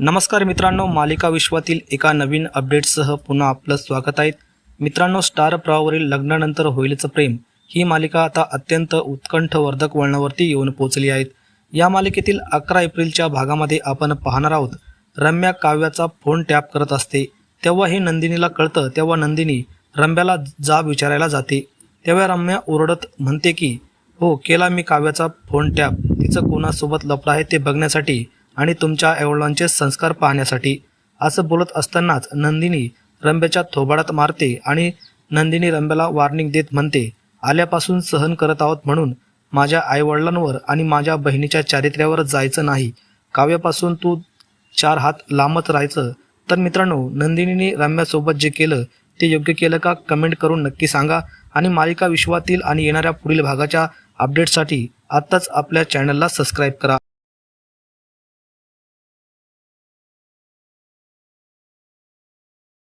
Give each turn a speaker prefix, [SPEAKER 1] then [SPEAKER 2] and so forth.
[SPEAKER 1] नमस्कार मित्रांनो मालिका विश्वातील एका नवीन अपडेटसह पुन्हा आपलं स्वागत आहे. मित्रांनो स्टार प्रवावरील लग्नानंतर होईलचं प्रेम ही मालिका आता अत्यंत उत्कंठवर्धक वळणावरती येऊन पोहोचली आहेत या मालिकेतील अकरा एप्रिलच्या भागामध्ये आपण पाहणार आहोत रम्या काव्याचा फोन टॅप करत असते. तेव्हा हे नंदिनीला कळतं तेव्हा नंदिनी रम्याला जाब विचारायला जाते. तेव्हा रम्या ओरडत म्हणते की हो केला मी काव्याचा फोन टॅप. तिचं कोणासोबत लपलं आहे ते बघण्यासाठी आणि तुमच्या आईवडिलांचे संस्कार पाहण्यासाठी असं बोलत असतानाच नंदिनी रंब्याच्या थोबाडात मारते आणि नंदिनी रंब्याला वॉर्निंग देत म्हणते आल्यापासून सहन करत आहोत म्हणून माझ्या आईवडिलांवर आणि माझ्या बहिणीच्या चारित्र्यावर जायचं नाही. काव्यापासून तू चार हात लांबच राहायचं. तर मित्रांनो नंदिनीने रम्यासोबत जे केलं ते योग्य केलं का? कमेंट करून नक्की सांगा. आणि मालिका विश्वातील आणि येणाऱ्या पुढील भागाच्या अपडेटसाठी आत्ताच आपल्या चॅनलला सबस्क्राईब करा.